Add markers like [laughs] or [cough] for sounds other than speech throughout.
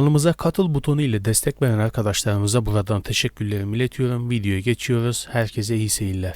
Kanalımıza katıl butonu ile destek veren arkadaşlarımıza buradan teşekkürlerimi iletiyorum. Videoya geçiyoruz. Herkese iyi seyirler.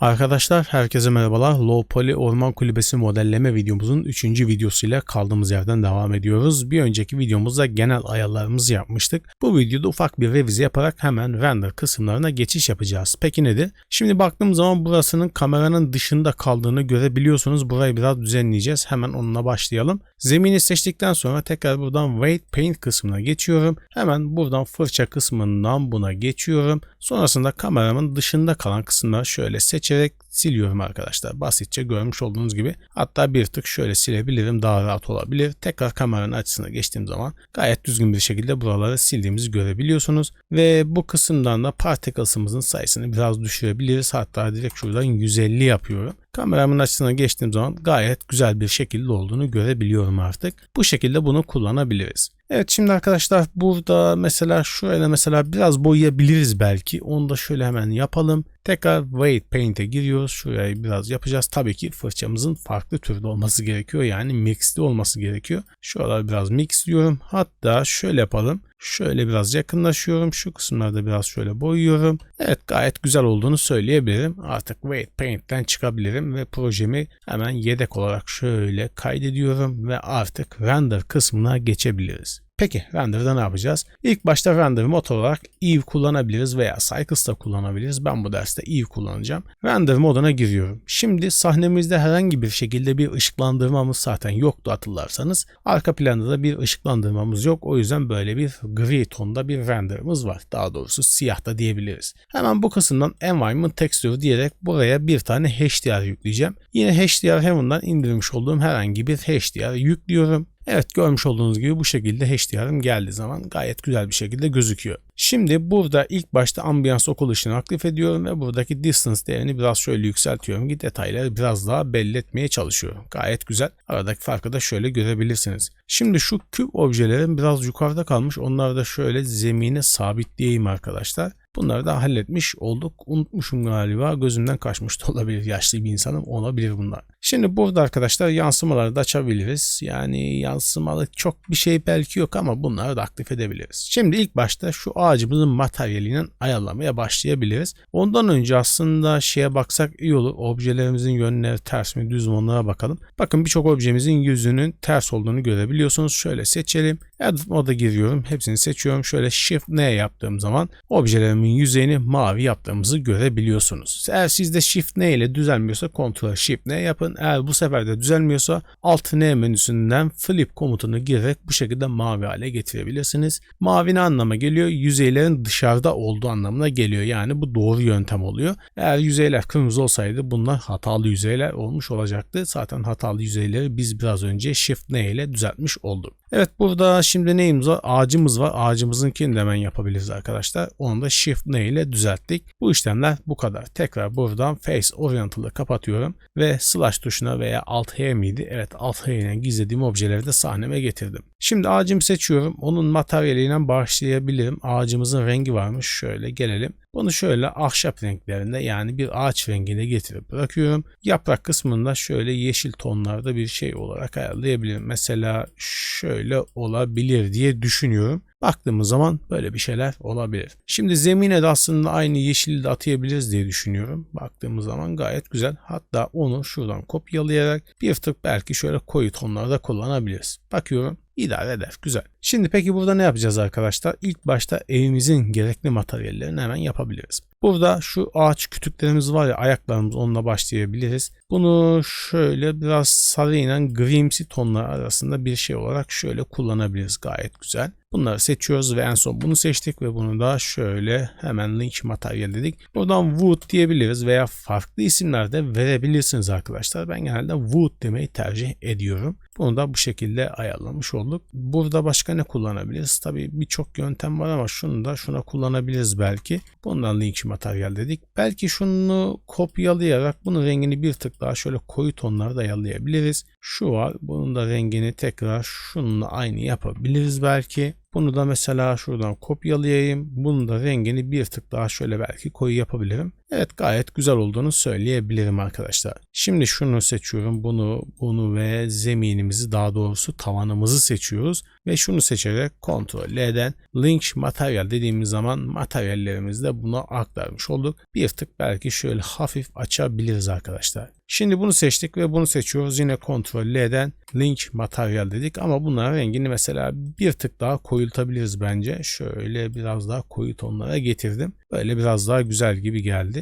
Arkadaşlar herkese merhabalar. Low Poly Orman Kulübesi modelleme videomuzun 3. videosuyla kaldığımız yerden devam ediyoruz. Bir önceki videomuzda genel ayarlarımızı yapmıştık. Bu videoda ufak bir revize yaparak hemen render kısımlarına geçiş yapacağız. Peki nedir? Şimdi baktığım zaman burasının kameranın dışında kaldığını görebiliyorsunuz. Burayı biraz düzenleyeceğiz. Hemen onunla başlayalım. Zemini seçtikten sonra tekrar buradan Weight Paint kısmına geçiyorum. Hemen buradan fırça kısmından buna geçiyorum. Sonrasında kameramın dışında kalan kısımları şöyle seçerek siliyorum arkadaşlar. Basitçe görmüş olduğunuz gibi. Hatta bir tık şöyle silebilirim. Daha rahat olabilir. Tekrar kameranın açısına geçtiğim zaman gayet düzgün bir şekilde buraları sildiğimizi görebiliyorsunuz. Ve bu kısımdan da particles'ımızın sayısını biraz düşürebiliriz. Hatta direkt şuradan 150 yapıyorum. Kameramın açısına geçtiğim zaman gayet güzel bir şekilde olduğunu görebiliyorum artık. Bu şekilde bunu kullanabiliriz. Evet şimdi arkadaşlar burada mesela şöyle mesela biraz boyayabiliriz belki. Onu da şöyle hemen yapalım. Tekrar Weight Paint'e giriyoruz. Şurayı biraz yapacağız. Tabii ki fırçamızın farklı türde olması gerekiyor. Yani mixli olması gerekiyor. Şuralar biraz mix diyorum. Hatta şöyle yapalım. Şöyle biraz yakınlaşıyorum. Şu kısımlarda biraz şöyle boyuyorum. Evet gayet güzel olduğunu söyleyebilirim. Artık Weight Paint'ten çıkabilirim ve projemi hemen yedek olarak şöyle kaydediyorum ve artık render kısmına geçebiliriz. Peki render'da ne yapacağız? İlk başta render mod olarak Eve kullanabiliriz veya Cycles'ta kullanabiliriz. Ben bu derste Eve kullanacağım. Render moduna giriyorum. Şimdi sahnemizde herhangi bir şekilde bir ışıklandırmamız zaten yoktu hatırlarsanız. Arka planda da bir ışıklandırmamız yok. O yüzden böyle bir gri tonda bir render'ımız var. Daha doğrusu siyah da diyebiliriz. Hemen bu kısımdan Environment Texture diyerek buraya bir tane HDR yükleyeceğim. Yine HDR Heaven'dan indirmiş olduğum herhangi bir HDR yüklüyorum. Evet görmüş olduğunuz gibi bu şekilde HDR'ım geldiği zaman gayet güzel bir şekilde gözüküyor. Şimdi burada ilk başta ambiyans okul ışığını aktif ediyorum ve buradaki distance değerini biraz şöyle yükseltiyorum ki detayları biraz daha belli etmeye çalışıyorum. Gayet güzel. Aradaki farkı da şöyle görebilirsiniz. Şimdi şu küp objelerim biraz yukarıda kalmış. Onları da şöyle zemine sabitleyeyim arkadaşlar. Bunları da halletmiş olduk. Unutmuşum galiba. Gözümden kaçmış da olabilir. Yaşlı bir insanım olabilir bunlar. Şimdi burada arkadaşlar yansımaları da açabiliriz. Yani yansımalık çok bir şey belki yok ama bunları da aktif edebiliriz. Şimdi ilk başta şu ağacımızın materyalinin ayarlamaya başlayabiliriz. Ondan önce aslında şeye baksak iyi olur. Objelerimizin yönleri ters mi düz mü onlara bakalım. Bakın birçok objemizin yüzünün ters olduğunu görebiliyorsunuz. Şöyle seçelim. Edit moda giriyorum. Hepsini seçiyorum. Şöyle Shift N yaptığım zaman objelerimin yüzeyini mavi yaptığımızı görebiliyorsunuz. Eğer sizde Shift N ile düzelmiyorsa Ctrl Shift N yapın. Eğer bu sefer de düzelmiyorsa Alt N menüsünden Flip komutunu girerek bu şekilde mavi hale getirebilirsiniz. Mavi ne anlama geliyor? Yüzeylerin dışarıda olduğu anlamına geliyor. Yani bu doğru yöntem oluyor. Eğer yüzeyler kırmızı olsaydı bunlar hatalı yüzeyler olmuş olacaktı. Zaten hatalı yüzeyleri biz biraz önce Shift N ile düzeltmiş olduk. Evet burada şimdi neyimiz var? Ağacımız var. Ağacımızınkini de hemen yapabiliriz arkadaşlar. Onu da Shift N ile düzelttik. Bu işlemler bu kadar. Tekrar buradan Face Oriental'ı kapatıyorum ve Slash tuşuna veya Alt H miydi? Evet Alt H ile gizlediğim objeleri de sahneme getirdim. Şimdi ağacımı seçiyorum. Onun materyaliyle başlayabilirim. Ağacımızın rengi varmış. Şöyle gelelim. Bunu şöyle ahşap renklerinde yani bir ağaç rengine getirip bırakıyorum. Yaprak kısmında şöyle yeşil tonlarda bir şey olarak ayarlayabilirim. Mesela şöyle olabilir diye düşünüyorum. Baktığımız zaman böyle bir şeyler olabilir. Şimdi zemine de aslında aynı yeşili de atayabiliriz diye düşünüyorum. Baktığımız zaman gayet güzel. Hatta onu şuradan kopyalayarak bir tık belki şöyle koyu tonlarda kullanabiliriz. Bakıyorum idare eder. Güzel. Şimdi peki burada ne yapacağız arkadaşlar? İlk başta evimizin gerekli materyallerini hemen yapabiliriz. Burada şu ağaç kütüklerimiz var ya ayaklarımız onunla başlayabiliriz. Bunu şöyle biraz sarı ile grimsi tonlar arasında bir şey olarak şöyle kullanabiliriz. Gayet güzel. Bunları seçiyoruz ve en son bunu seçtik ve bunu da şöyle hemen link materyal dedik. Buradan wood diyebiliriz veya farklı isimler de verebilirsiniz arkadaşlar. Ben genelde wood demeyi tercih ediyorum. Bunu da bu şekilde ayarlamış olduk. Burada başka ne kullanabiliriz? Tabii birçok yöntem var ama şunu da şuna kullanabiliriz belki. Bundan link materyal dedik. Belki şunu kopyalayarak bunun rengini bir tık daha şöyle koyu tonlarda ayarlayabiliriz. Şu var. Bunun da rengini tekrar şununla aynı yapabiliriz belki. Bunu da mesela şuradan kopyalayayım. Bunun da rengini bir tık daha şöyle belki koyu yapabilirim. Evet gayet güzel olduğunu söyleyebilirim arkadaşlar. Şimdi şunu seçiyorum. Bunu, bunu ve zeminimizi daha doğrusu tavanımızı seçiyoruz. Ve şunu seçerek Ctrl L'den Link Materyal dediğimiz zaman materyallerimizi de buna aktarmış olduk. Bir tık belki şöyle hafif açabiliriz arkadaşlar. Şimdi bunu seçtik ve bunu seçiyoruz. Yine Ctrl L'den Link Materyal dedik ama bunların rengini mesela bir tık daha koyultabiliriz bence. Şöyle biraz daha koyu tonlara getirdim. Böyle biraz daha güzel gibi geldi.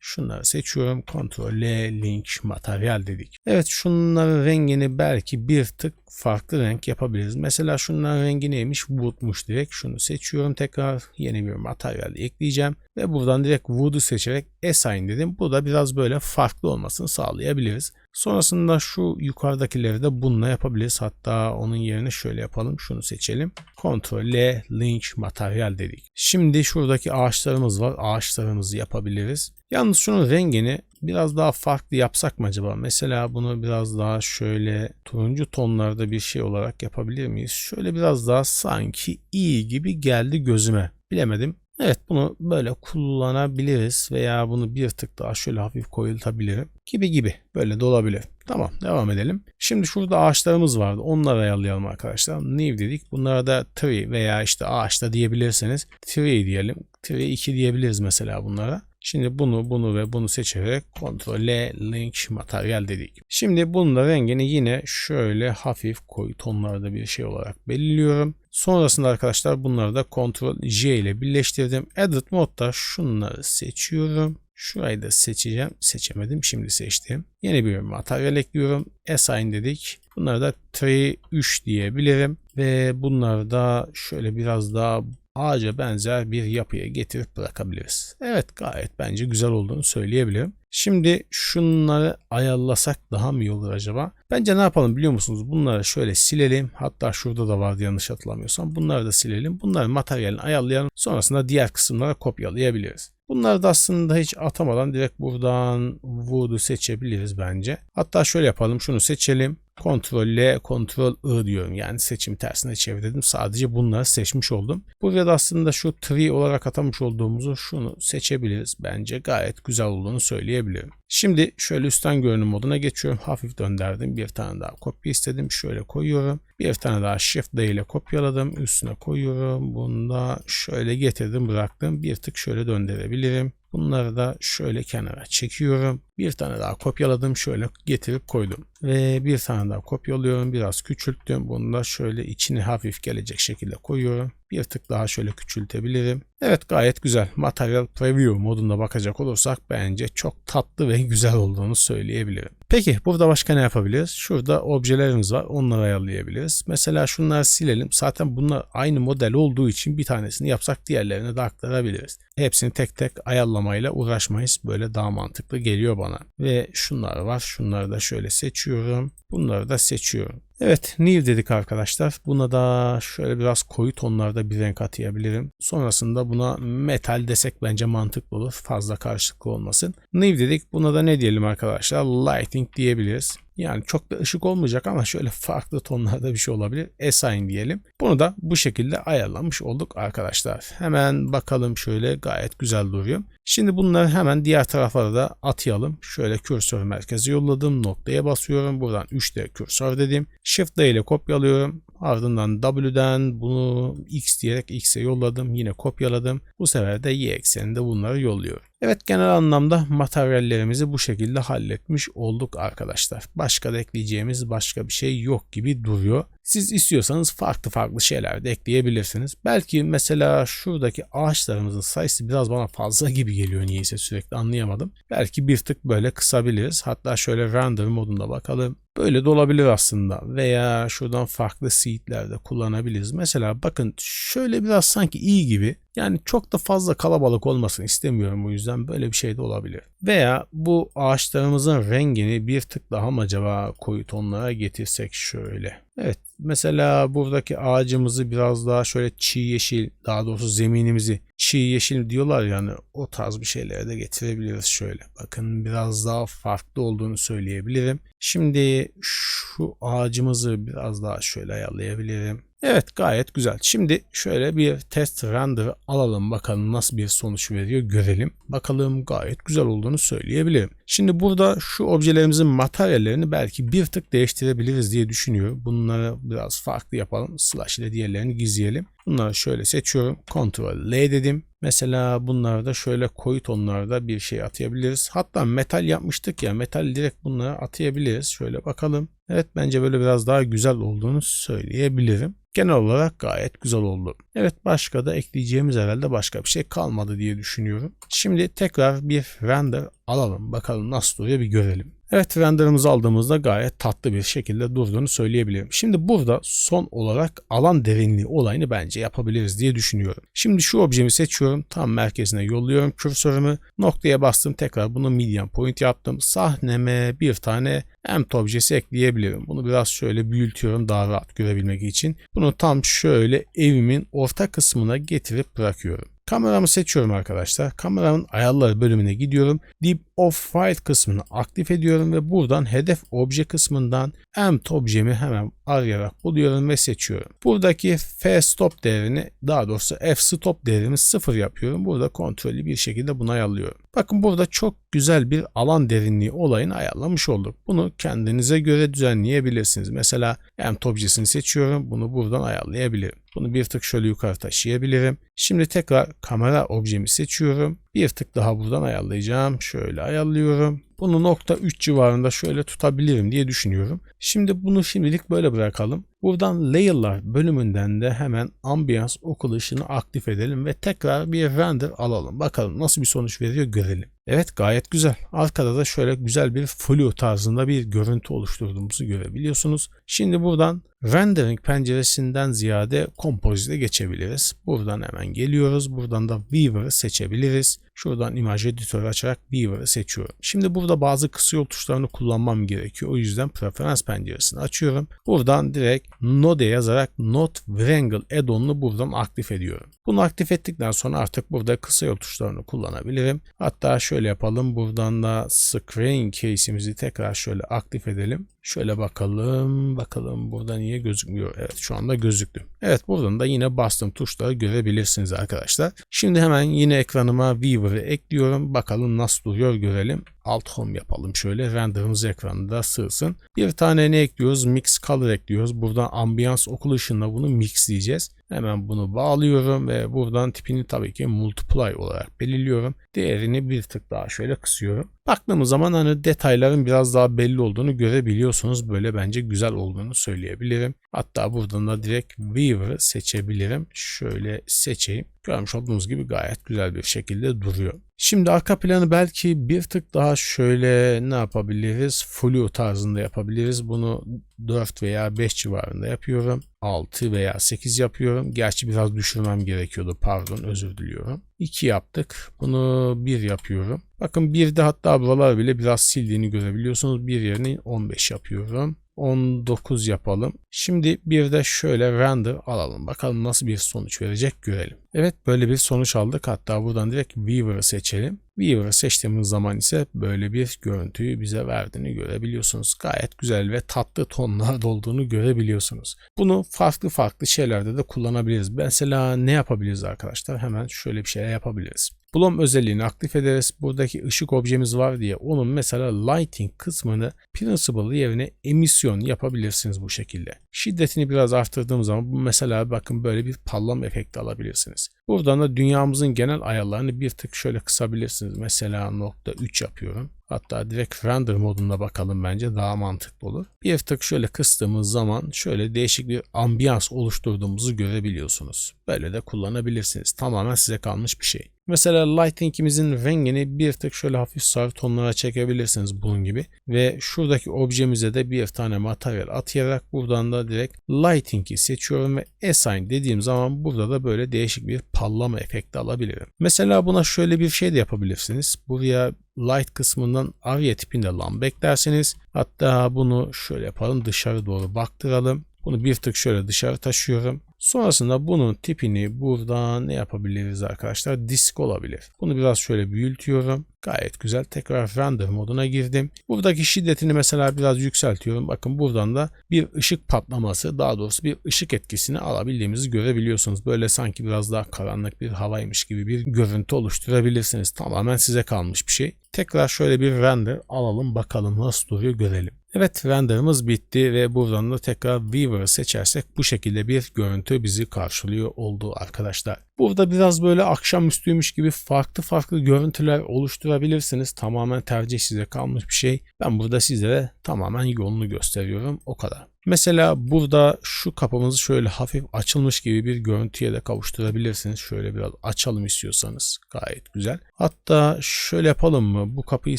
Şunları seçiyorum. Ctrl L Link Materyal dedik. Evet şunların rengini belki bir tık farklı renk yapabiliriz. Mesela şunların rengi neymiş? Wood'muş direkt. Şunu seçiyorum tekrar. Yeni bir materyal ekleyeceğim. Ve buradan direkt Wood'u seçerek Assign dedim. Bu da biraz böyle farklı olmasını sağlayabiliriz. Sonrasında şu yukarıdakileri de bununla yapabiliriz. Hatta onun yerine şöyle yapalım. Şunu seçelim. Ctrl L Link Materyal dedik. Şimdi şuradaki ağaçlarımız var. Ağaçlarımızı yapabiliriz. Yalnız şunun rengini biraz daha farklı yapsak mı acaba? Mesela bunu biraz daha şöyle turuncu tonlarda bir şey olarak yapabilir miyiz? Şöyle biraz daha sanki iyi gibi geldi gözüme. Bilemedim. Evet bunu böyle kullanabiliriz veya bunu bir tık daha şöyle hafif koyultabilirim gibi gibi böyle de olabilir. Tamam devam edelim. Şimdi şurada ağaçlarımız vardı. Onları ayarlayalım arkadaşlar. New dedik. Bunlara da tree veya işte ağaçta diyebilirseniz tree diyelim. Tree 2 diyebiliriz mesela bunlara. Şimdi bunu, bunu ve bunu seçerek Ctrl Link Materyal dedik. Şimdi bunun da rengini yine şöyle hafif koyu tonlarda bir şey olarak belirliyorum. Sonrasında arkadaşlar bunları da Ctrl J ile birleştirdim. Edit modda şunları seçiyorum. Şurayı da seçeceğim. Seçemedim. Şimdi seçtim. Yeni bir materyal ekliyorum. Assign dedik. Bunları da Tree 3 diyebilirim. Ve bunları da şöyle biraz daha ağaca benzer bir yapıya getirip bırakabiliriz. Evet gayet bence güzel olduğunu söyleyebilirim. Şimdi şunları ayarlasak daha mı iyi olur acaba? Bence ne yapalım biliyor musunuz? Bunları şöyle silelim. Hatta şurada da vardı yanlış hatırlamıyorsam. Bunları da silelim. Bunları materyalini ayarlayalım. Sonrasında diğer kısımlara kopyalayabiliriz. Bunları da aslında hiç atamadan direkt buradan Wood'u seçebiliriz bence. Hatta şöyle yapalım. Şunu seçelim. Ctrl L, Ctrl I diyorum. Yani seçim tersine çevirdim. Sadece bunları seçmiş oldum. Burada da aslında şu tree olarak atamış olduğumuzu şunu seçebiliriz. Bence gayet güzel olduğunu söyleyebilirim. Şimdi şöyle üstten görünüm moduna geçiyorum. Hafif döndürdüm. Bir tane daha kopya istedim. Şöyle koyuyorum. Bir tane daha Shift D ile kopyaladım. Üstüne koyuyorum. Bunu da şöyle getirdim bıraktım. Bir tık şöyle döndürebilirim. Bunları da şöyle kenara çekiyorum. Bir tane daha kopyaladım. Şöyle getirip koydum. Ve bir tane daha kopyalıyorum. Biraz küçülttüm. Bunu da şöyle içine hafif gelecek şekilde koyuyorum. Bir tık daha şöyle küçültebilirim. Evet gayet güzel. Material Preview modunda bakacak olursak bence çok tatlı ve güzel olduğunu söyleyebilirim. Peki burada başka ne yapabiliriz? Şurada objelerimiz var. Onları ayarlayabiliriz. Mesela şunları silelim. Zaten bunlar aynı model olduğu için bir tanesini yapsak diğerlerini de aktarabiliriz. Hepsini tek tek ayarlamayla uğraşmayız. Böyle daha mantıklı geliyor bana. Ve şunlar var. Şunları da şöyle seçiyorum. Bunları da seçiyorum. Evet New dedik arkadaşlar. Buna da şöyle biraz koyu tonlarda bir renk atayabilirim. Sonrasında buna metal desek bence mantıklı olur. Fazla karışıklı olmasın. New dedik. Buna da ne diyelim arkadaşlar? Lighting diyebiliriz. Yani çok da ışık olmayacak ama şöyle farklı tonlarda bir şey olabilir. Assign diyelim. Bunu da bu şekilde ayarlamış olduk arkadaşlar. Hemen bakalım şöyle gayet güzel duruyor. Şimdi bunları hemen diğer taraflara da atayalım. Şöyle kürsör merkeze yolladım. Noktaya basıyorum. Buradan 3D kürsör dedim. Shift D ile kopyalıyorum. Ardından W'den bunu X diyerek X'e yolladım. Yine kopyaladım. Bu sefer de Y ekseninde bunları yolluyorum. Evet genel anlamda materyallerimizi bu şekilde halletmiş olduk arkadaşlar. Başka da ekleyeceğimiz başka bir şey yok gibi duruyor. Siz istiyorsanız farklı farklı şeyler de ekleyebilirsiniz. Belki mesela şuradaki ağaçlarımızın sayısı biraz bana fazla gibi geliyor niyeyse sürekli anlayamadım. Belki bir tık böyle kısabiliriz. Hatta şöyle render modunda bakalım. Böyle de olabilir aslında. Veya şuradan farklı seedler de kullanabiliriz. Mesela bakın şöyle biraz sanki iyi gibi. Yani çok da fazla kalabalık olmasını istemiyorum bu yüzden böyle bir şey de olabilir. Veya bu ağaçlarımızın rengini bir tık daha mı acaba koyu tonlara getirsek şöyle. Evet mesela buradaki ağacımızı biraz daha şöyle çiğ yeşil daha doğrusu zeminimizi çiğ yeşil diyorlar yani o tarz bir şeylere de getirebiliriz şöyle. Bakın biraz daha farklı olduğunu söyleyebilirim. Şimdi şu ağacımızı biraz daha şöyle ayarlayabilirim. Evet gayet güzel. Şimdi şöyle bir test render alalım bakalım nasıl bir sonuç veriyor görelim. Bakalım gayet güzel olduğunu söyleyebilirim. Şimdi burada şu objelerimizin materyallerini belki bir tık değiştirebiliriz diye düşünüyorum. Bunları biraz farklı yapalım. Slash ile diğerlerini gizleyelim. Bunları şöyle seçiyorum. Ctrl L dedim. Mesela bunları da şöyle koyu tonlarda bir şey atayabiliriz. Hatta metal yapmıştık ya metal direkt bunları atayabiliriz. Şöyle bakalım. Evet bence böyle biraz daha güzel olduğunu söyleyebilirim. Genel olarak gayet güzel oldu. Evet başka da ekleyeceğimiz herhalde başka bir şey kalmadı diye düşünüyorum. Şimdi tekrar bir render alalım. Bakalım nasıl duruyor bir görelim. Evet renderımızı aldığımızda gayet tatlı bir şekilde durduğunu söyleyebilirim. Şimdi burada son olarak alan derinliği olayını bence yapabiliriz diye düşünüyorum. Şimdi şu objemi seçiyorum. Tam merkezine yolluyorum kürsörümü. Noktaya bastım. Tekrar bunu medium point yaptım. Sahneme bir tane empt objesi ekleyebilirim. Bunu biraz şöyle büyütüyorum daha rahat görebilmek için. Bunu tam şöyle evimin orta kısmına getirip bırakıyorum. Kameramı seçiyorum arkadaşlar. Kameramın ayarları bölümüne gidiyorum. Deep of Field kısmını aktif ediyorum ve buradan hedef obje kısmından empt objemi hemen arayarak buluyorum ve seçiyorum. Buradaki f stop değerini daha doğrusu f stop değerimi 0 yapıyorum. Burada kontrollü bir şekilde bunu ayarlıyorum. Bakın burada çok güzel bir alan derinliği olayını ayarlamış olduk. Bunu kendinize göre düzenleyebilirsiniz. Mesela empt objesini seçiyorum. Bunu buradan ayarlayabilirim. Bunu bir tık şöyle yukarı taşıyabilirim. Şimdi tekrar kamera objemi seçiyorum. Bir tık daha buradan ayarlayacağım. Şöyle ayarlıyorum. Bunu nokta 3 civarında şöyle tutabilirim diye düşünüyorum. Şimdi bunu şimdilik böyle bırakalım. Buradan Layer'lar bölümünden de hemen Ambiance okul ışığını aktif edelim ve tekrar bir render alalım. Bakalım nasıl bir sonuç veriyor görelim. Evet gayet güzel. Arkada da şöyle güzel bir flu tarzında bir görüntü oluşturduğumuzu görebiliyorsunuz. Şimdi buradan rendering penceresinden ziyade kompozite geçebiliriz. Buradan hemen geliyoruz. Buradan da Weaver'ı seçebiliriz. Şuradan imaj editörü açarak Weaver'ı seçiyorum. Şimdi burada bazı kısa yol tuşlarını kullanmam gerekiyor. O yüzden preferans penceresini açıyorum. Buradan direkt Node yazarak Not Wrangle add-on'unu buradan aktif ediyorum. Bunu aktif ettikten sonra artık burada kısa yol tuşlarını kullanabilirim. Hatta şöyle yapalım. Buradan da screen case'imizi tekrar şöyle aktif edelim. Şöyle bakalım. Bakalım burada niye gözükmüyor? Evet şu anda gözüktü. Evet buradan da yine bastım tuşları görebilirsiniz arkadaşlar. Şimdi hemen yine ekranıma Weaver'ı ekliyorum. Bakalım nasıl duruyor görelim. Alt home yapalım şöyle renderımız ekranında sığsın. Bir tane ne ekliyoruz? Mix color ekliyoruz. Buradan ambiyans okul ışığında bunu mixleyeceğiz. Hemen bunu bağlıyorum ve buradan tipini tabii ki multiply olarak belirliyorum. Değerini bir tık daha şöyle kısıyorum. Baktığımız zaman hani detayların biraz daha belli olduğunu görebiliyorsunuz. Böyle bence güzel olduğunu söyleyebilirim. Hatta buradan da direkt Weaver'ı seçebilirim. Şöyle seçeyim. Görmüş olduğunuz gibi gayet güzel bir şekilde duruyor. Şimdi arka planı belki bir tık daha şöyle ne yapabiliriz? Flu tarzında yapabiliriz. Bunu 4 veya 5 civarında yapıyorum. 6 veya 8 yapıyorum. Gerçi biraz düşürmem gerekiyordu. Pardon özür diliyorum. 2 yaptık. Bunu 1 yapıyorum. Bakın bir de hatta buralar bile biraz sildiğini görebiliyorsunuz. Bir yerini 15 yapıyorum. 19 yapalım. Şimdi bir de şöyle render alalım. Bakalım nasıl bir sonuç verecek görelim. Evet böyle bir sonuç aldık. Hatta buradan direkt Weaver'ı seçelim. Weaver'ı seçtiğimiz zaman ise böyle bir görüntüyü bize verdiğini görebiliyorsunuz. Gayet güzel ve tatlı tonlar [laughs] olduğunu görebiliyorsunuz. Bunu farklı farklı şeylerde de kullanabiliriz. Mesela ne yapabiliriz arkadaşlar? Hemen şöyle bir şey yapabiliriz. Bloom özelliğini aktif ederiz. Buradaki ışık objemiz var diye onun mesela lighting kısmını principal yerine emisyon yapabilirsiniz bu şekilde. Şiddetini biraz arttırdığım zaman bu mesela bakın böyle bir pallama efekti alabilirsiniz. Buradan da dünyamızın genel ayarlarını bir tık şöyle kısabilirsiniz. Mesela nokta 3 yapıyorum. Hatta direkt render modunda bakalım bence daha mantıklı olur. Bir tık şöyle kıstığımız zaman şöyle değişik bir ambiyans oluşturduğumuzu görebiliyorsunuz. Böyle de kullanabilirsiniz. Tamamen size kalmış bir şey. Mesela lighting'imizin rengini bir tık şöyle hafif sarı tonlara çekebilirsiniz bunun gibi. Ve şuradaki objemize de bir tane materyal atayarak buradan da direkt lighting'i seçiyorum ve assign dediğim zaman burada da böyle değişik bir pallama efekti alabilirim. Mesela buna şöyle bir şey de yapabilirsiniz. Buraya light kısmından arya tipinde lamba eklerseniz hatta bunu şöyle yapalım dışarı doğru baktıralım. Bunu bir tık şöyle dışarı taşıyorum. Sonrasında bunun tipini buradan ne yapabiliriz arkadaşlar? Disk olabilir. Bunu biraz şöyle büyütüyorum. Gayet güzel. Tekrar render moduna girdim. Buradaki şiddetini mesela biraz yükseltiyorum. Bakın buradan da bir ışık patlaması daha doğrusu bir ışık etkisini alabildiğimizi görebiliyorsunuz. Böyle sanki biraz daha karanlık bir havaymış gibi bir görüntü oluşturabilirsiniz. Tamamen size kalmış bir şey. Tekrar şöyle bir render alalım bakalım nasıl duruyor görelim. Evet renderımız bitti ve buradan da tekrar Weaver'ı seçersek bu şekilde bir görüntü bizi karşılıyor oldu arkadaşlar. Burada biraz böyle akşamüstüymüş gibi farklı farklı görüntüler oluşturabilirsiniz. Tamamen tercih size kalmış bir şey. Ben burada sizlere tamamen yolunu gösteriyorum. O kadar. Mesela burada şu kapımızı şöyle hafif açılmış gibi bir görüntüye de kavuşturabilirsiniz. Şöyle biraz açalım istiyorsanız. Gayet güzel. Hatta şöyle yapalım mı? Bu kapıyı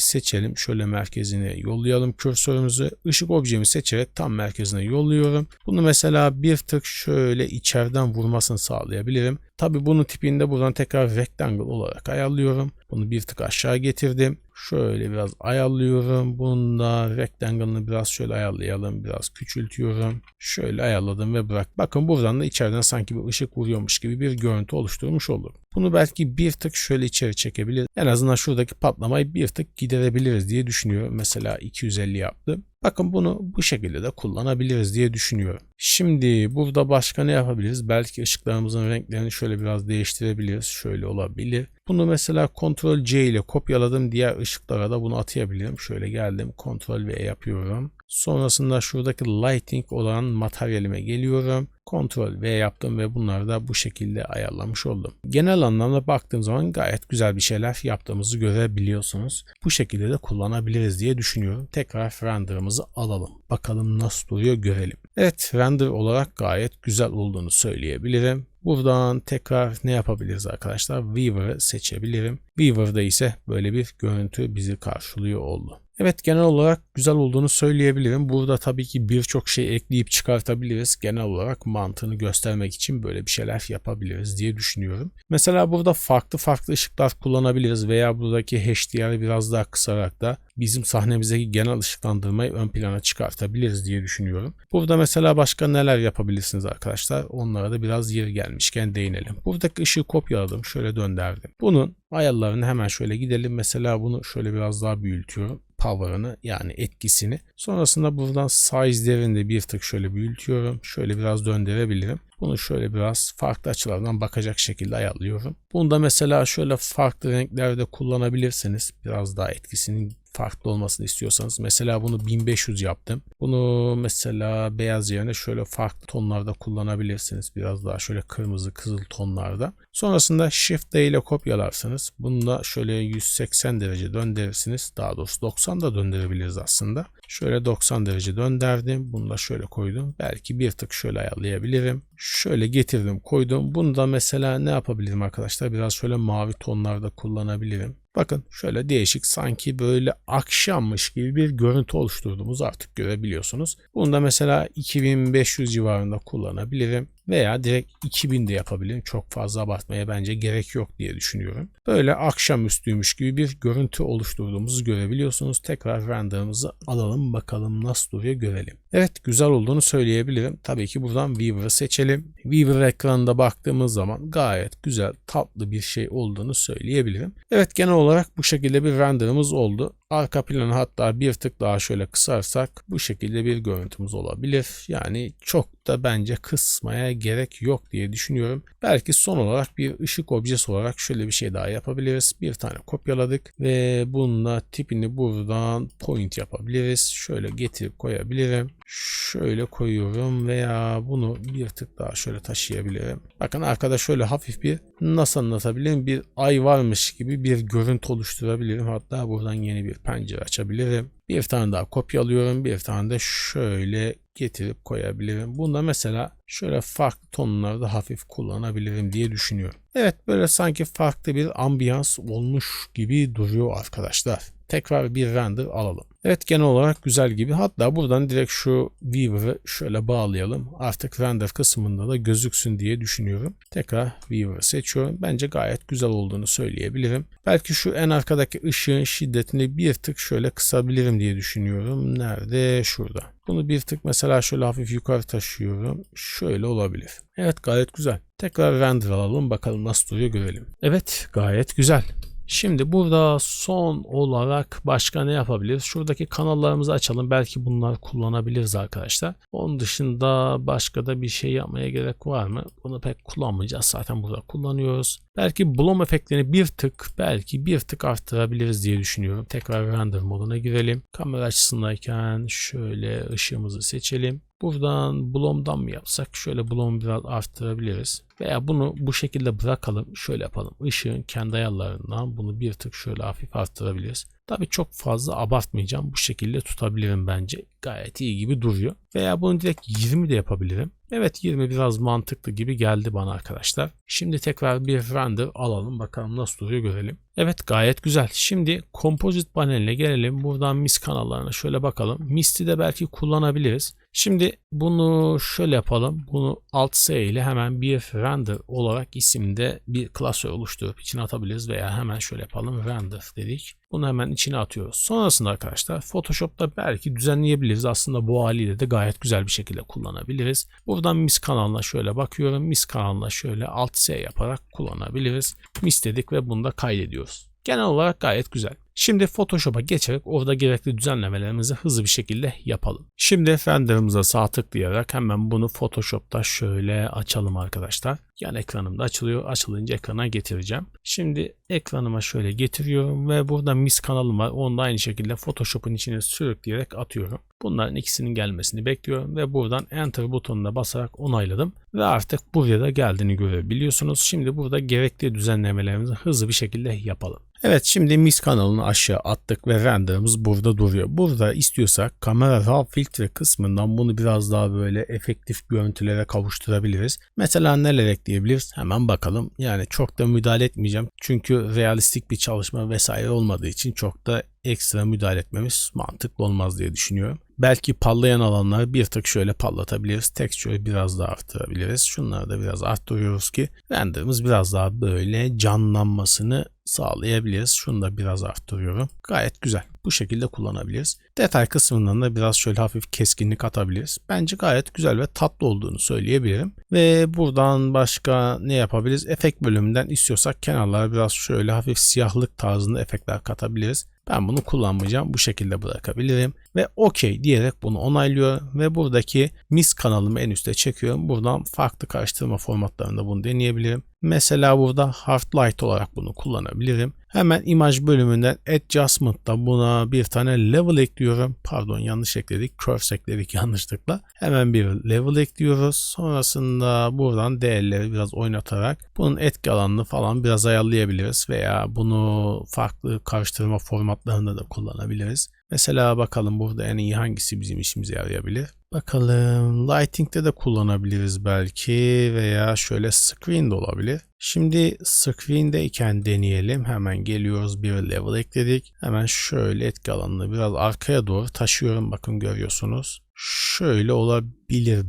seçelim. Şöyle merkezine yollayalım kürsörümüzü. Işık objemi seçerek tam merkezine yolluyorum. Bunu mesela bir tık şöyle içeriden vurmasını sağlayabilirim. Tabi bunun tipini de buradan tekrar rectangle olarak ayarlıyorum. Bunu bir tık aşağı getirdim. Şöyle biraz ayarlıyorum. Bunu da rectangle'ını biraz şöyle ayarlayalım. Biraz küçültüyorum. Şöyle ayarladım ve bırak. Bakın buradan da içeriden sanki bir ışık vuruyormuş gibi bir görüntü oluşturmuş oldum. Bunu belki bir tık şöyle içeri çekebilir. En azından şuradaki patlamayı bir tık giderebiliriz diye düşünüyorum. Mesela 250 yaptım. Bakın bunu bu şekilde de kullanabiliriz diye düşünüyorum. Şimdi burada başka ne yapabiliriz? Belki ışıklarımızın renklerini şöyle biraz değiştirebiliriz. Şöyle olabilir. Bunu mesela Ctrl C ile kopyaladım. Diğer ışıklara da bunu atayabilirim. Şöyle geldim. Ctrl V yapıyorum. Sonrasında şuradaki lighting olan materyalime geliyorum. Ctrl V yaptım ve bunları da bu şekilde ayarlamış oldum. Genel anlamda baktığım zaman gayet güzel bir şeyler yaptığımızı görebiliyorsunuz. Bu şekilde de kullanabiliriz diye düşünüyorum. Tekrar render'ımızı alalım. Bakalım nasıl duruyor görelim. Evet render olarak gayet güzel olduğunu söyleyebilirim. Buradan tekrar ne yapabiliriz arkadaşlar? Weaver'ı seçebilirim. Weaver'da ise böyle bir görüntü bizi karşılıyor oldu. Evet genel olarak güzel olduğunu söyleyebilirim. Burada tabii ki birçok şey ekleyip çıkartabiliriz. Genel olarak mantığını göstermek için böyle bir şeyler yapabiliriz diye düşünüyorum. Mesela burada farklı farklı ışıklar kullanabiliriz veya buradaki HDR'ı biraz daha kısarak da bizim sahnemizdeki genel ışıklandırmayı ön plana çıkartabiliriz diye düşünüyorum. Burada mesela başka neler yapabilirsiniz arkadaşlar? Onlara da biraz yer gelmişken değinelim. Buradaki ışığı kopyaladım. Şöyle döndürdüm. Bunun ayarlarını hemen şöyle gidelim. Mesela bunu şöyle biraz daha büyütüyorum power'ını yani etkisini. Sonrasında buradan size'lerini de bir tık şöyle büyütüyorum. Şöyle biraz döndürebilirim. Bunu şöyle biraz farklı açılardan bakacak şekilde ayarlıyorum. Bunu da mesela şöyle farklı renklerde kullanabilirsiniz. Biraz daha etkisinin farklı olmasını istiyorsanız. Mesela bunu 1500 yaptım. Bunu mesela beyaz yerine şöyle farklı tonlarda kullanabilirsiniz. Biraz daha şöyle kırmızı kızıl tonlarda. Sonrasında Shift D ile kopyalarsınız. Bunu da şöyle 180 derece döndürürsünüz. Daha doğrusu 90 da döndürebiliriz aslında. Şöyle 90 derece döndürdüm. Bunu da şöyle koydum. Belki bir tık şöyle ayarlayabilirim. Şöyle getirdim koydum. Bunu da mesela ne yapabilirim arkadaşlar? Biraz şöyle mavi tonlarda kullanabilirim. Bakın şöyle değişik sanki böyle akşammış gibi bir görüntü oluşturduğumuzu artık görebiliyorsunuz. Bunu da mesela 2500 civarında kullanabilirim veya direkt 2000 de yapabilirim. Çok fazla abartmaya bence gerek yok diye düşünüyorum. Böyle akşamüstüymüş gibi bir görüntü oluşturduğumuzu görebiliyorsunuz. Tekrar renderımızı alalım bakalım nasıl duruyor görelim. Evet güzel olduğunu söyleyebilirim. Tabii ki buradan Weaver'ı seçelim. Weaver ekranında baktığımız zaman gayet güzel tatlı bir şey olduğunu söyleyebilirim. Evet genel olarak bu şekilde bir renderımız oldu. Arka planı hatta bir tık daha şöyle kısarsak bu şekilde bir görüntümüz olabilir. Yani çok da bence kısmaya gerek yok diye düşünüyorum. Belki son olarak bir ışık objesi olarak şöyle bir şey daha yapabiliriz. Bir tane kopyaladık ve bununla tipini buradan point yapabiliriz. Şöyle getirip koyabilirim. Şöyle koyuyorum veya bunu bir tık daha şöyle taşıyabilirim. Bakın arkada şöyle hafif bir nasıl anlatabilirim bir ay varmış gibi bir görüntü oluşturabilirim. Hatta buradan yeni bir pencere açabilirim. Bir tane daha kopyalıyorum. Bir tane de şöyle getirip koyabilirim. Bunda mesela şöyle farklı tonlarda hafif kullanabilirim diye düşünüyorum. Evet böyle sanki farklı bir ambiyans olmuş gibi duruyor arkadaşlar. Tekrar bir render alalım. Evet genel olarak güzel gibi. Hatta buradan direkt şu Weaver'ı şöyle bağlayalım. Artık render kısmında da gözüksün diye düşünüyorum. Tekrar Weaver'ı seçiyorum. Bence gayet güzel olduğunu söyleyebilirim. Belki şu en arkadaki ışığın şiddetini bir tık şöyle kısabilirim diye düşünüyorum. Nerede? Şurada. Bunu bir tık mesela şöyle hafif yukarı taşıyorum. Şöyle olabilir. Evet gayet güzel. Tekrar render alalım bakalım nasıl duruyor görelim. Evet gayet güzel. Şimdi burada son olarak başka ne yapabiliriz? Şuradaki kanallarımızı açalım. Belki bunlar kullanabiliriz arkadaşlar. Onun dışında başka da bir şey yapmaya gerek var mı? Bunu pek kullanmayacağız. Zaten burada kullanıyoruz. Belki bloom efektini bir tık belki bir tık arttırabiliriz diye düşünüyorum. Tekrar render moduna girelim. Kamera açısındayken şöyle ışığımızı seçelim. Buradan Bloom'dan mı yapsak? Şöyle Bloom'u biraz arttırabiliriz. Veya bunu bu şekilde bırakalım. Şöyle yapalım. Işığın kendi ayarlarından bunu bir tık şöyle hafif arttırabiliriz. Tabi çok fazla abartmayacağım. Bu şekilde tutabilirim bence. Gayet iyi gibi duruyor. Veya bunu direkt 20 de yapabilirim. Evet 20 biraz mantıklı gibi geldi bana arkadaşlar. Şimdi tekrar bir render alalım. Bakalım nasıl duruyor görelim. Evet gayet güzel. Şimdi kompozit paneline gelelim. Buradan mis kanallarına şöyle bakalım. Mist'i de belki kullanabiliriz. Şimdi bunu şöyle yapalım. Bunu alt S ile hemen bir render olarak isimde bir klasör oluşturup içine atabiliriz veya hemen şöyle yapalım. Render dedik. Bunu hemen içine atıyoruz. Sonrasında arkadaşlar Photoshop'ta belki düzenleyebiliriz. Aslında bu haliyle de gayet güzel bir şekilde kullanabiliriz. Buradan mis kanalına şöyle bakıyorum. Mis kanalına şöyle alt S yaparak kullanabiliriz. Mis dedik ve bunu da kaydediyoruz. Genel olarak gayet güzel. Şimdi Photoshop'a geçerek orada gerekli düzenlemelerimizi hızlı bir şekilde yapalım. Şimdi renderımıza sağ tıklayarak hemen bunu Photoshop'ta şöyle açalım arkadaşlar. Yan ekranımda açılıyor. Açılınca ekrana getireceğim. Şimdi ekranıma şöyle getiriyorum ve burada mis kanalım var. Onu da aynı şekilde Photoshop'un içine sürükleyerek atıyorum. Bunların ikisinin gelmesini bekliyorum ve buradan Enter butonuna basarak onayladım ve artık buraya da geldiğini görebiliyorsunuz. Şimdi burada gerekli düzenlemelerimizi hızlı bir şekilde yapalım. Evet şimdi mis kanalını aşağı attık ve renderımız burada duruyor. Burada istiyorsak kamera raw filtre kısmından bunu biraz daha böyle efektif görüntülere kavuşturabiliriz. Mesela neler ekleyebiliriz? Hemen bakalım. Yani çok da müdahale etmeyeceğim. Çünkü realistik bir çalışma vesaire olmadığı için çok da ekstra müdahale etmemiz mantıklı olmaz diye düşünüyorum. Belki pallayan alanları bir tık şöyle pallatabiliriz. Texture'ı biraz daha arttırabiliriz. Şunları da biraz arttırıyoruz ki renderimiz biraz daha böyle canlanmasını sağlayabiliriz. Şunu da biraz arttırıyorum. Gayet güzel. Bu şekilde kullanabiliriz. Detay kısmından da biraz şöyle hafif keskinlik atabiliriz. Bence gayet güzel ve tatlı olduğunu söyleyebilirim. Ve buradan başka ne yapabiliriz? Efekt bölümünden istiyorsak kenarlara biraz şöyle hafif siyahlık tarzında efektler katabiliriz. Ben bunu kullanmayacağım. Bu şekilde bırakabilirim. Ve OK diyerek bunu onaylıyorum. Ve buradaki mis kanalımı en üste çekiyorum. Buradan farklı karıştırma formatlarında bunu deneyebilirim. Mesela burada Hard Light olarak bunu kullanabilirim. Hemen imaj bölümünden Adjustment'ta buna bir tane level ekliyorum. Pardon yanlış ekledik. Curves ekledik [laughs] yanlışlıkla. Hemen bir level ekliyoruz. Sonrasında buradan değerleri biraz oynatarak bunun etki alanını falan biraz ayarlayabiliriz. Veya bunu farklı karıştırma formatlarında da kullanabiliriz. Mesela bakalım burada en iyi hangisi bizim işimize yarayabilir. Bakalım Lighting'de de kullanabiliriz belki veya şöyle Screen de olabilir. Şimdi Screen'deyken deneyelim. Hemen geliyoruz bir level ekledik. Hemen şöyle etki alanını biraz arkaya doğru taşıyorum. Bakın görüyorsunuz. Şöyle olabilir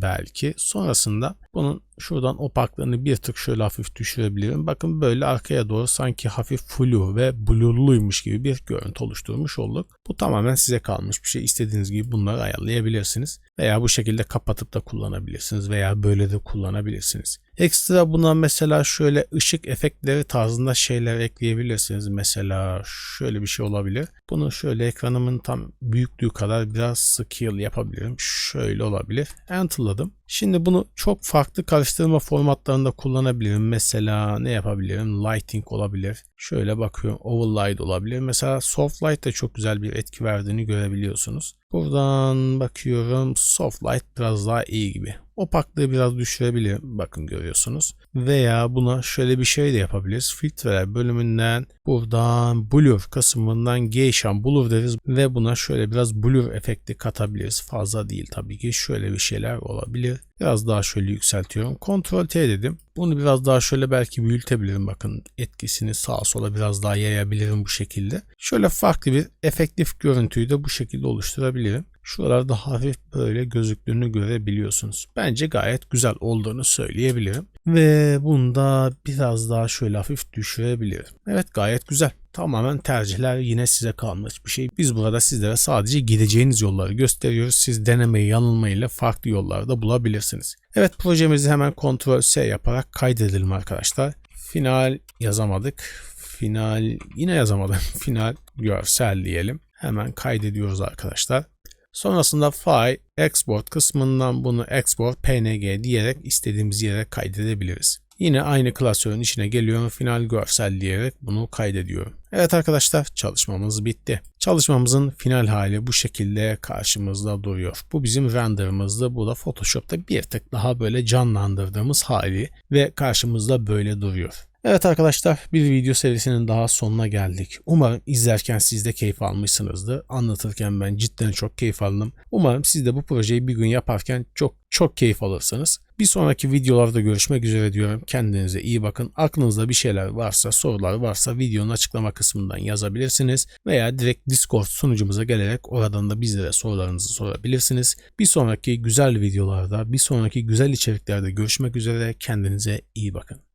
belki. Sonrasında bunun şuradan opaklığını bir tık şöyle hafif düşürebilirim. Bakın böyle arkaya doğru sanki hafif flu ve blurluymuş gibi bir görüntü oluşturmuş olduk. Bu tamamen size kalmış bir şey. İstediğiniz gibi bunları ayarlayabilirsiniz. Veya bu şekilde kapatıp da kullanabilirsiniz veya böyle de kullanabilirsiniz. Ekstra buna mesela şöyle ışık efektleri tarzında şeyler ekleyebilirsiniz. Mesela şöyle bir şey olabilir. Bunu şöyle ekranımın tam büyüklüğü kadar biraz scale yapabilirim. Şöyle olabilir. Enter'ladım. Şimdi bunu çok farklı karıştırma formatlarında kullanabilirim. Mesela ne yapabilirim? Lighting olabilir. Şöyle bakıyorum. Overlight olabilir. Mesela soft light de çok güzel bir etki verdiğini görebiliyorsunuz. Buradan bakıyorum. Soft light biraz daha iyi gibi. Opaklığı biraz düşürebilirim. Bakın görüyorsunuz. Veya buna şöyle bir şey de yapabiliriz. Filtreler bölümünden buradan blur kısmından Geishan blur deriz ve buna şöyle biraz blur efekti katabiliriz. Fazla değil tabii ki. Şöyle bir şeyler olabilir. Biraz daha şöyle yükseltiyorum. Ctrl T dedim. Bunu biraz daha şöyle belki büyütebilirim. Bakın etkisini sağa sola biraz daha yayabilirim bu şekilde. Şöyle farklı bir efektif görüntüyü de bu şekilde oluşturabilirim. Şuralarda hafif böyle gözüktüğünü görebiliyorsunuz. Bence gayet güzel olduğunu söyleyebilirim. Ve bunda biraz daha şöyle hafif düşürebilirim. Evet gayet güzel. Tamamen tercihler yine size kalmış bir şey. Biz burada sizlere sadece gideceğiniz yolları gösteriyoruz. Siz denemeyi yanılmayla farklı yollarda bulabilirsiniz. Evet projemizi hemen Ctrl S yaparak kaydedelim arkadaşlar. Final yazamadık. Final yine yazamadım. [laughs] Final görsel diyelim. Hemen kaydediyoruz arkadaşlar. Sonrasında File Export kısmından bunu Export PNG diyerek istediğimiz yere kaydedebiliriz. Yine aynı klasörün içine geliyorum. Final görsel diyerek bunu kaydediyorum. Evet arkadaşlar çalışmamız bitti. Çalışmamızın final hali bu şekilde karşımızda duruyor. Bu bizim renderımızdı. Bu da Photoshop'ta bir tık daha böyle canlandırdığımız hali ve karşımızda böyle duruyor. Evet arkadaşlar bir video serisinin daha sonuna geldik. Umarım izlerken siz de keyif almışsınızdır. Anlatırken ben cidden çok keyif aldım. Umarım siz de bu projeyi bir gün yaparken çok çok keyif alırsınız. Bir sonraki videolarda görüşmek üzere diyorum. Kendinize iyi bakın. Aklınızda bir şeyler varsa, sorular varsa videonun açıklama kısmından yazabilirsiniz. Veya direkt Discord sunucumuza gelerek oradan da bizlere sorularınızı sorabilirsiniz. Bir sonraki güzel videolarda, bir sonraki güzel içeriklerde görüşmek üzere. Kendinize iyi bakın.